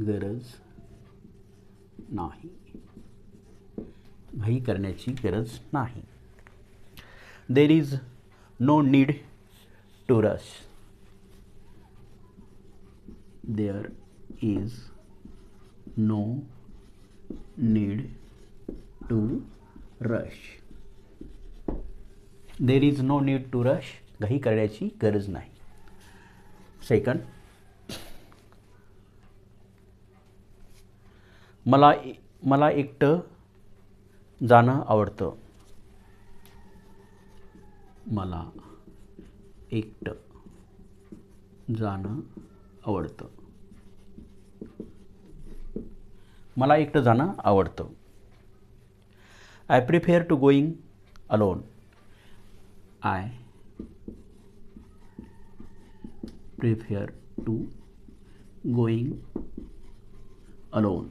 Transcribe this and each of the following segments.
गरज नाही. घाई करण्याची गरज नाही. There is no need to rush there is no need to rush there is no need to rush घाई करण्याची गरज नाही. सेकंड मला मला एकटं जाणं आवडतं. मला एकटं जाणं आवडतं. मला एकटं जाणं आवडतं. I prefer to going alone I prefer to going alone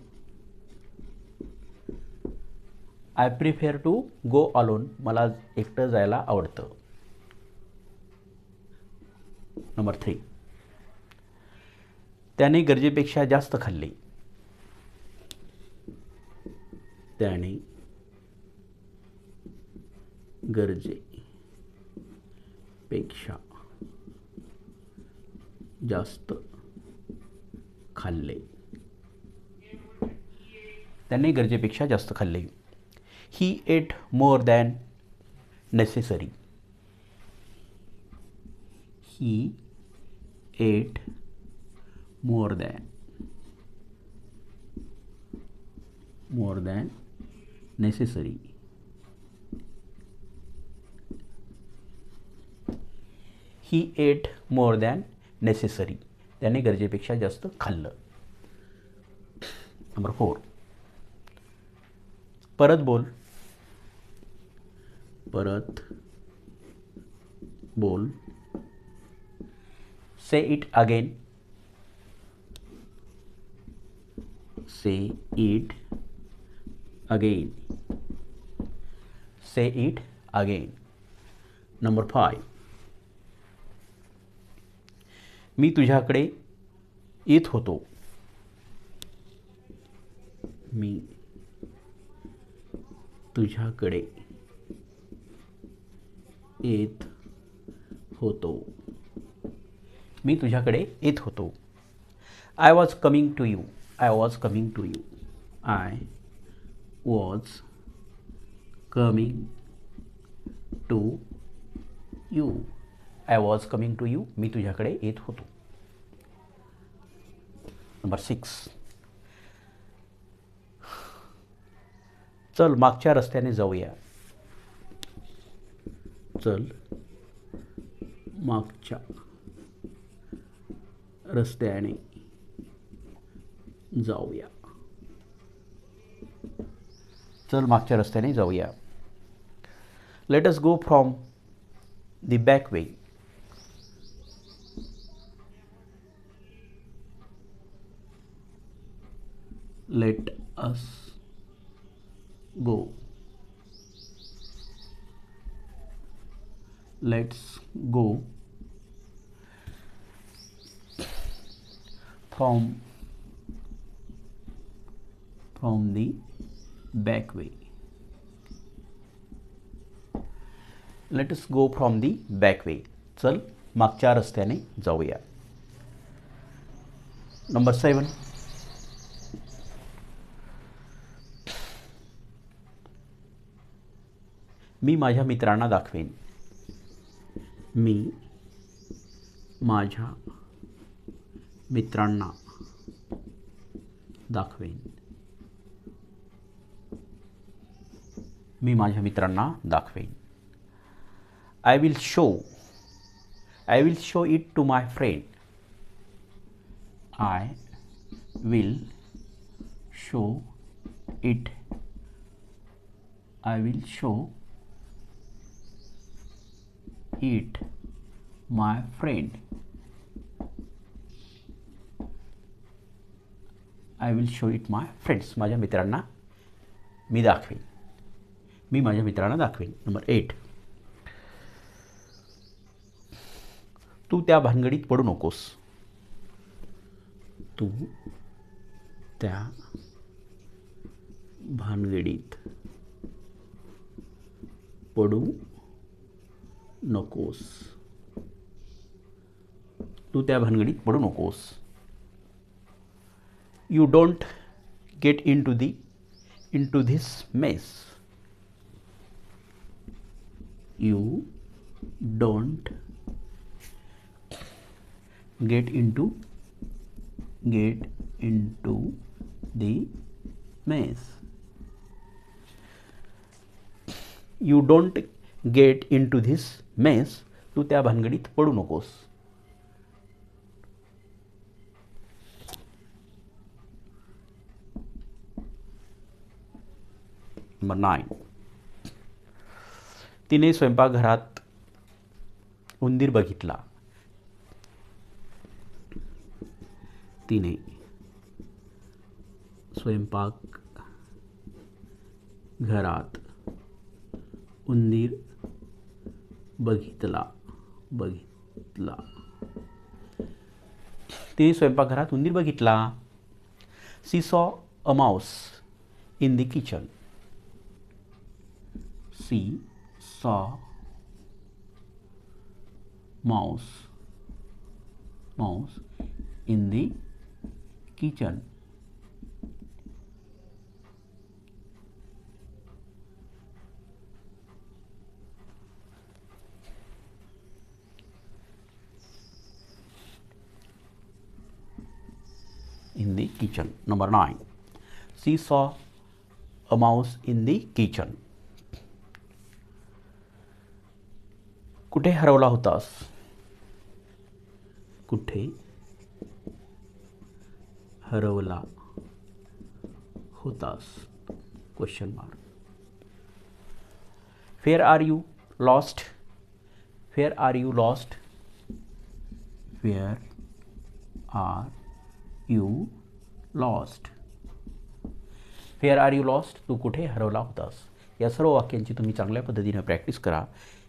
I prefer to go alone मला एकटं जायला आवडतं. नंबर थ्री त्याने गरजेपेक्षा जास्त खाल्ले. त्याने गरजेपेक्षा जास्त खाल्ले. त्याने गरजेपेक्षा जास्त खाल्ले. He ate more than necessary. He ate more than more than necessary. He ate more than necessary. त्याने गरजेपेक्षा जास्त खाल्लं. Number four. परत बोल. परत बोल। Say it again say it again say it again number five मी तुझ्याकडे येत होतो. मी तुझ्याकडे येत होतो. मी तुझ्याकडे येत होतो. I was coming to you I was coming to you I was coming to you I was coming to you मी तुझ्याकडे येत होतो. नंबर सिक्स चल मागच्या रस्त्याने जाऊया. चल मागच्या रस्त्याने जाऊया चल मागच्या रस्त्याने जाऊया let us go from the back way let us go let's go from from the back way let us go from the back way चल मागच्या रस्त्याने जाऊया नंबर सेवन मी माझ्या मित्रांना दाखवेन मी माझ्या मित्रांना दाखवेन. मी माझ्या मित्रांना दाखवेन. I will show I will show it to my friend I will show it I will show it my friend I will show it my friends माझ्या मित्रांना मी दाखवेन. मी माझ्या मित्रांना दाखवेन. नंबर एट तू त्या भानगडीत पडू नकोस. तू त्या भानगडीत पडू नकोस. तू त्या भानगडीत पडू नकोस. You don't get in to the in to this mess you don't get in to get in to the mess you don't get in to this mess तू त्या भानगडीत पडू नकोस. नंबर नाईन तिने स्वयंपाकघरात उंदीर बघितला. तिने स्वयंपाक घरात उंदीर बघितला बघितला. ते स्वयंपाकघरात उंदीर बघितला. She saw a mouse in the kitchen she saw mouse mouse in the kitchen In the kitchen. Number nine. She saw a mouse in the kitchen. कुठे हरवला होतास कुठे हरवला होतास question mark where are you lost where are you lost where are you lost. Where are you lost तू कुठे हरवला होतास? या सर्व वाक्यांची तुम्ही चांगल्या पद्धतीनं प्रॅक्टिस करा.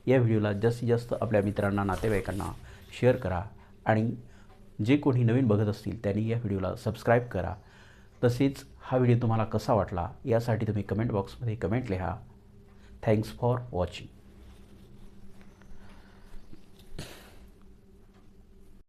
या व्हिडिओला जास्तीत जास्त आपल्या मित्रांना नातेवाईकांना शेअर करा आणि जे कोणी नवीन बघत असतील त्यांनी या व्हिडिओला सबस्क्राईब करा. तसेच हा व्हिडिओ तुम्हाला कसा वाटला यासाठी तुम्ही कमेंट बॉक्समध्ये कमेंट लिहा. Thanks for watching